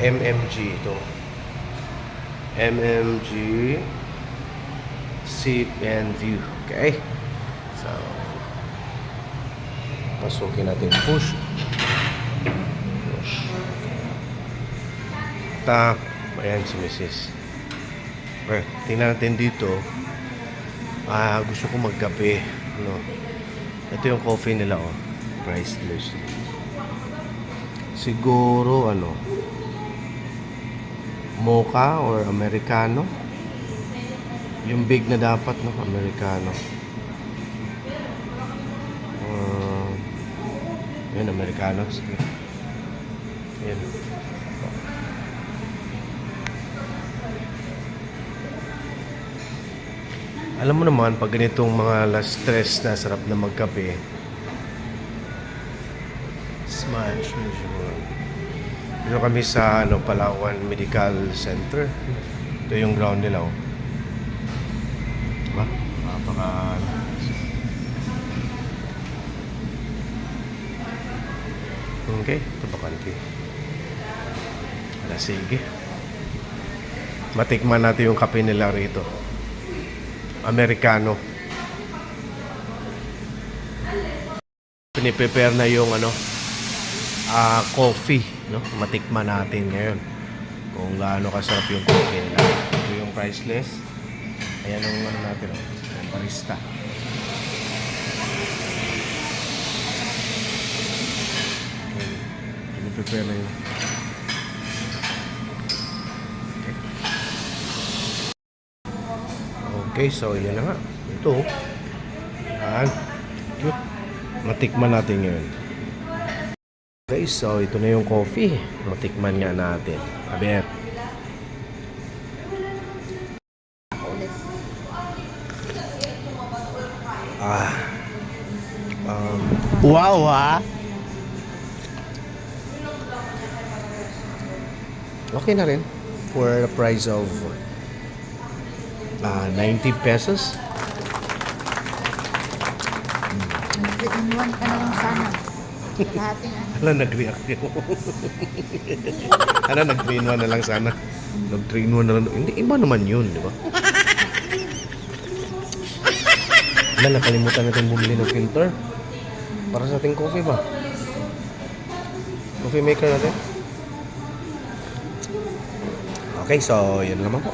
MMG ito. MMG Sip and View. Okay? So, pasukin natin push. Push. Tap. Ayan si Mrs. Okay, tingnan natin dito. Ah, gusto ko magkape. No. Ito yung coffee nila, oh. Price list. Siguro, ano, mocha or americano. Yung big na dapat, no? Americano. Uh, yun, americano. Sige. Yan. Alam mo naman, pag ganitong mga last stress na sarap na magkape, smash usual. Dito kami sa ano, Palawan Medical Center. Ito yung ground nila. Oh. Diba? Napaka... Okay, ito ba kanti? Wala, sige. Matikman natin yung kape nila rito. Americano. Piniprepare na yung ano, ah coffee, no? Matikman natin ngayon. Kung gaano kasarap yung coffee. Ito yung price list. Ayan ang ano natin, oh, yung barista. Piniprepare na yun. Okay, so yan na nga. Ito. Yan. Yun. Matikman natin yun. Okay, so ito na yung coffee. Matikman nga natin. Aber. Ah. Um, wow, ah. Okay na rin. For the price of ah 90 pesos. Nag-in-one ka na sana. Kalahating ano. Ala, nag-react yun. Ala, nag-3 in 1 na lang sana. Nag-3 in 1 na lang. Hindi, iba naman yun, di ba? Ala, nakalimutan natin bumili ng filter. Para sa ating coffee ba? Coffee maker natin. Okay, so yun naman po.